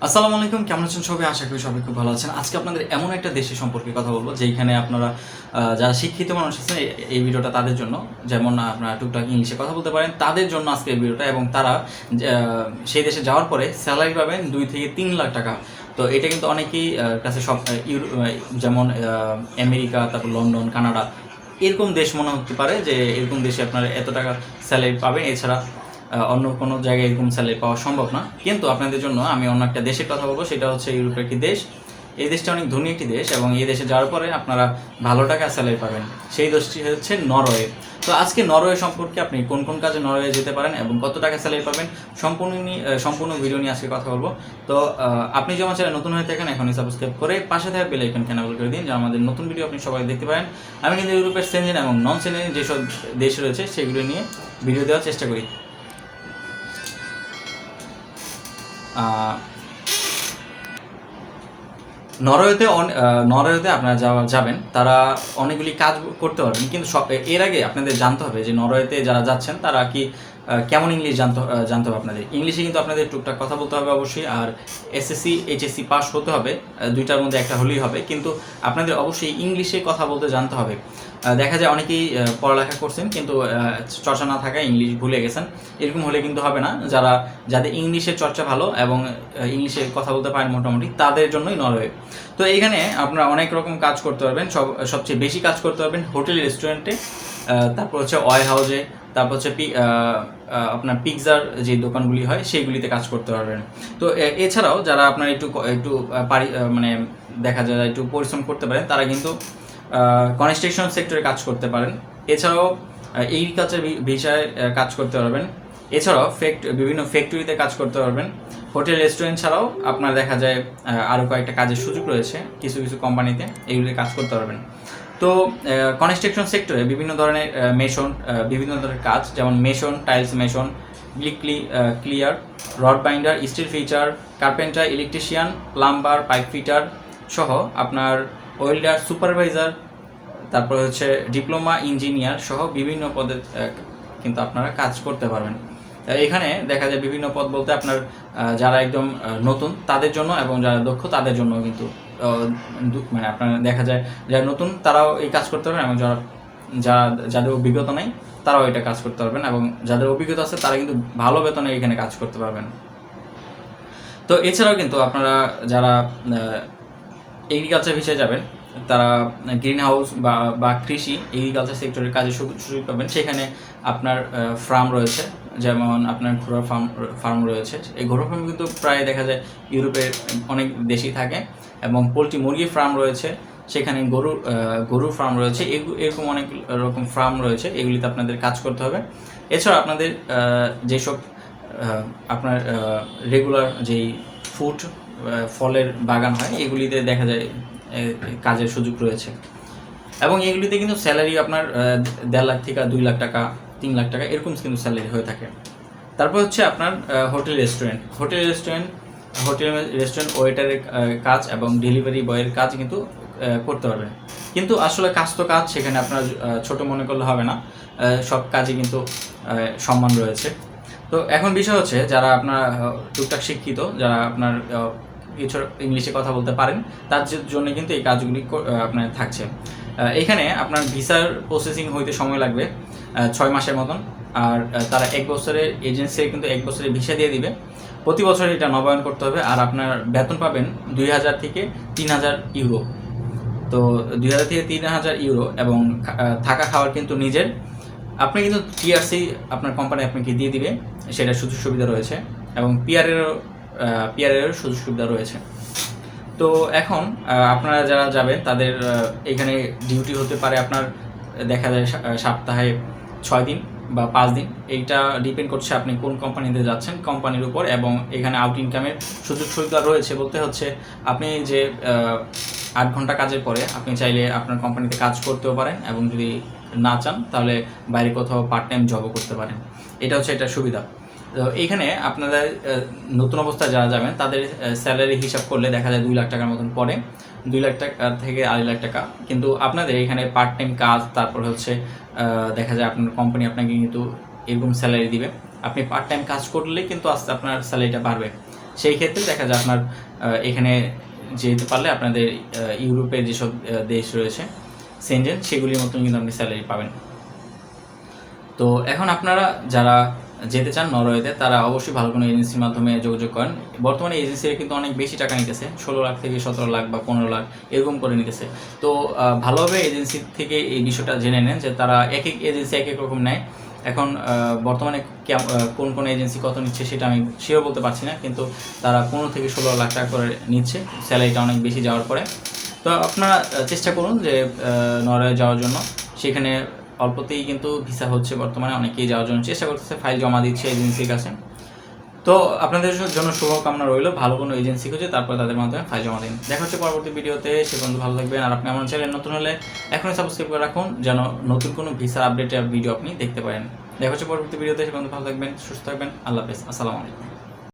আসসালামু আলাইকুম, কেমন আছেন সবাই? আশা করি সবাই খুব ভালো আছেন। আজকে আপনাদের এমন একটা দেশের সম্পর্কে কথা বলব যেখানে আপনারা যারা শিক্ষিত মানুষ আছেন এই- ভিডিওটা তাদের জন্য, যেমন আপনারা টুকটাক ইংলিশে কথা বলতে পারেন, তাদের জন্য আজকে এই ভিডিওটা, এবং তারা সেই দেশে যাওয়ার পরে স্যালারি পাবেন দুই থেকে তিন লাখ টাকা। তো এটা কিন্তু অনেকেই কাছে সব যেমন আমেরিকা, তারপর লন্ডন, কানাডা, এরকম দেশ মনে হতে পারে যে এরকম দেশে আপনারা এত টাকা স্যালারি পাবেন। এছাড়া অন্য কোনো জায়গায় এরকম স্যালারি পাওয়া সম্ভব না। কিন্তু আপনাদের জন্য আমি অন্য একটা দেশের কথা বলব, সেটা হচ্ছে ইউরোপের একটি দেশ। এই দেশটা অনেক ধনী একটি দেশ এবং এই দেশে যাওয়ার পরে আপনারা ভালো টাকা স্যালারি পাবেন। সেই দেশটি হচ্ছে নরওয়ে। তো আজকে নরওয়ে সম্পর্কে আপনি কোন কোন কাজে নরওয়ে যেতে পারেন এবং কত টাকা স্যালারি পাবেন, সম্পূর্ণ নিয়ে- সম্পূর্ণ ভিডিও নিয়ে আজকে কথা বলব। তো আপনি যে আমার চ্যানেল নতুন হয়ে থাকেন, এখনই সাবস্ক্রাইব করে পাশে থাকা বেল আইকন কেনাবল করে দিন যে আমাদের নতুন ভিডিও আপনি সবাই দেখতে পারেন। আমি কিন্তু ইউরোপের সেনজেন এবং নন সেনজেন যেসব দেশ রয়েছে, সেগুলো নিয়ে ভিডিও দেওয়ার চেষ্টা করি। নরওয়েতে নরওয়েতে আপনারা যাওয়া, যাবেন। তারা অনেকগুলি কাজ করতে পারবেন, কিন্তু সব এর আগে আপনাদের জানতে হবে যে নরওয়েতে যারা যাচ্ছেন, তারা কি কেমন ইংলিশ জানতে জানতে হবে আপনাদের? ইংলিশে কিন্তু আপনাদের টুকটাক কথা বলতে হবে অবশ্যই, আর এসএসসি এইচএসসি পাস হতে হবে দুইটার মধ্যে একটা হলেই হবে। কিন্তু আপনাদের অবশ্যই ইংলিশে কথা বলতে জানতে হবে। দেখা যায় অনেকেই পড়ালেখা করছেন, কিন্তু চর্চা না থাকায় ইংলিশ ভুলে গেছেন। এরকম হলে কিন্তু হবে না। যারা, যাদের ইংলিশের চর্চা ভালো এবং ইংলিশে কথা বলতে পারেন মোটামুটি, তাদের জন্যই নরওয়ে। তো এইখানে আপনারা অনেক রকম কাজ করতে পারবেন। সব, সবচেয়ে বেশি কাজ করতে পারবেন হোটেল, রেস্টুরেন্টে তারপর হচ্ছে অয় হাউসে তারপর হচ্ছে আপনার পিৎজার যে দোকানগুলি হয়, সেইগুলিতে কাজ করতে পারবেন। তো এছাড়াও যারা আপনার একটু একটু পারি মানে দেখা যায় একটু পরিশ্রম করতে পারেন, তারা কিন্তু কনস্ট্রাকশন সেক্টরে কাজ করতে পারেন। এছাড়াও এগ্রিকালচার বিষয়ে কাজ করতে পারবেন। এছাড়াও ফ্যাক্ট বিভিন্ন ফ্যাক্টরিতে কাজ করতে পারবেন। হোটেল রেস্টুরেন্ট ছাড়াও আপনার দেখা যায় আরও কয়েকটা কাজের সুযোগ রয়েছে। কিছু কিছু কোম্পানিতে এগুলিতে কাজ করতে পারবেন। তো কনস্ট্রাকশন সেক্টরে বিভিন্ন ধরনের মেশন বিভিন্ন ধরনের কাজ, যেমন মেশন টাইলস মেশন ব্লিকলি clear rod binder steel fixer carpenter electrician plumber pipe fitter সহ আপনার ওয়েল্ডার সুপারভাইজার তারপরে হচ্ছে ডিপ্লোমা ইঞ্জিনিয়ার সহ বিভিন্ন পদে কিন্তু আপনারা কাজ করতে পারবেন। এখানে দেখা যায় বিভিন্ন পদ বলতে আপনার যারা একদম নতুন, তাদের জন্য এবং যারা দক্ষ, তাদের জন্য কিন্তু মানে আপনার দেখা যায় যারা নতুন, তারাও এই কাজ করতে পারবেন এবং যারা যারা, যাদের অভিজ্ঞতা নেই, তারাও এটা কাজ করতে পারবেন এবং যাদের অভিজ্ঞতা আছে, তারা কিন্তু ভালো বেতনে এখানে কাজ করতে পারবেন। তো এছাড়াও কিন্তু আপনারা যারা এগ্রিকালচার বিষয়ে যাবেন, তারা গ্রিন হাউস বা বা কৃষি এগ্রিকালচার সেক্টরের কাজে সুযোগ পাবেন। সেখানে আপনার ফার্ম রয়েছে, যেমন আপনার ঘোড়া ফার্ম ফার্ম রয়েছে। এই ঘোড়া ফার্ম কিন্তু প্রায় দেখা যায় ইউরোপের অনেক দেশেই থাকে। এবং পোলট্রি মুরগি ফার্ম রয়েছে, সেখানে গরু গরুর ফার্ম রয়েছে এরকম অনেক রকম ফার্ম রয়েছে, এগুলিতে আপনাদের কাজ করতে হবে। এছাড়া আপনাদের যেসব আপনার রেগুলার যেই ফুড ফলের বাগান হয়, এগুলিতে দেখা যায় কাজের সুযোগ রয়েছে। এবং এগুলিতে কিন্তু স্যালারি আপনার দেড় লাখ থেকে দুই লাখ টাকা, তিন লাখ টাকা, এরকম কিন্তু স্যালারি হয়ে থাকে। তারপর হচ্ছে আপনার hotel restaurant hotel restaurant hotel, restaurant ওয়েটারের কাজ এবং ডেলিভারি বয়ের কাজ কিন্তু করতে পারবেন। কিন্তু আসলে কাজ তো কাজ, সেখানে আপনার ছোট মনে করলে হবে না। সব কাজে কিন্তু সম্মান রয়েছে। তো এখন বিষয় হচ্ছে, যারা আপনার টুকটাক শিক্ষিত, যারা আপনার কিছু ইংলিশে কথা বলতে পারেন, তার জন্য কিন্তু এই কাজগুলি আপনার থাকছে। এখানে আপনার ভিসার প্রসেসিং হইতে সময় লাগবে ছয় মাসের মতন। আর তারা এক বছরের এজেন্সি কিন্তু এক বছরের ভিসা দিয়ে দিবে। প্রতি বছর এটা নবায়ন করতে হবে আর আপনার বেতন পাবেন দুই হাজার থেকে তিন হাজার ইউরো। তো দুই হাজার থেকে তিন হাজার ইউরো এবং থাকা খাওয়ার কিন্তু নিজের। আপনি কিন্তু টিআরসি আপনার কোম্পানি আপনাকে দিয়ে দিবে, সেটা সুযোগ সুবিধা রয়েছে এবং পিআরেরও পিআরেরও সুযোগ সুবিধা রয়েছে। তো এখন আপনারা যারা যাবেন, তাদের এখানে ডিউটি হতে পারে আপনার, দেখা যায় সপ্তাহে ছয় দিন। বা পাঁচ দিন, এইটা ডিপেন্ড করছে আপনি কোন কোম্পানিতে যাচ্ছেন কোম্পানির উপর এবং এখানে আউট ইনকামের সুযোগ সুবিধা রয়েছে বলতে হচ্ছে আপনি যে আট ঘণ্টা কাজের পরে আপনি চাইলে আপনার কোম্পানিতে কাজ করতেও পারেন এবং যদি না চান তাহলে বাইরে কোথাও পার্ট টাইম জবও করতে পারেন। এটা হচ্ছে এটা সুবিধা। তো এইখানে আপনাদের নতুন অবস্থায় যারা যাবেন, তাদের স্যালারি হিসাব করলে দেখা যায় দুই লাখ টাকার মতন পড়ে। দুই লাখ টাকা থেকে আড়াই লাখ টাকা। কিন্তু আপনাদের এখানে পার্ট টাইম কাজ, তারপর হচ্ছে দেখা যায় আপনার কোম্পানি আপনাকে কিন্তু এরকম স্যালারি দিবে। আপনি পার্ট টাইম কাজ করলে কিন্তু আস্তে, আপনার স্যালারিটা বাড়বে। সেই ক্ষেত্রে দেখা যায় আপনার এখানে যেতে পারলে আপনাদের ইউরোপের যেসব দেশ রয়েছে সেন্ডেন সেগুলির মতন কিন্তু আপনি স্যালারি পাবেন। তো এখন আপনারা যারা যেতে চান নরওয়েতে, তারা অবশ্যই ভালো কোনো এজেন্সির মাধ্যমে যোগাযোগ করেন। বর্তমানে এজেন্সিরা কিন্তু অনেক বেশি টাকা নিতেছে, ষোলো লাখ থেকে সতেরো লাখ বা পনেরো লাখ, এরকম করে নিতেছে। তো ভালোভাবে এজেন্সি থেকে এই বিষয়টা জেনে নেন যে তারা এক এক এজেন্সি এক এক রকম নেয়। এখন বর্তমানে কোন কোন এজেন্সি কত নিচ্ছে সেটা আমি শিওর বলতে পারছি না, কিন্তু তারা পনেরো থেকে ষোলো লাখ টাকা করে নিচ্ছে, স্যালারিটা অনেক বেশি যাওয়ার পরে। তো আপনারা চেষ্টা করুন যে নরওয়ে যাওয়ার জন্য। সেখানে অল্পতেই কিন্তু ভিসা হচ্ছে বর্তমানে, অনেকেই যাওয়ার জন্য চেষ্টা করতেছে, ফাইল জমা দিচ্ছে এজেন্সির কাছে। তো আপনাদের জন্য শুভকামনা রইল, ভালো কোনো এজেন্সি খুঁজে, তারপর তাদের মাধ্যমে ফাইল জমা দিন। দেখা হচ্ছে পরবর্তী ভিডিওতে, সে পর্যন্ত ভালো থাকবেন, আর আপনি আমার চ্যানেল নতুন হলে এখনই সাবস্ক্রাইব করে রাখুন, যেন নতুন কোনো ভিসার আপডেটের ভিডিও আপনি দেখতে পারেন। দেখা হচ্ছে পরবর্তী ভিডিওতে, সে পর্যন্ত ভালো থাকবেন, সুস্থ থাকবেন, আল্লাহ হাফেজ, আসসালামু আলাইকুম।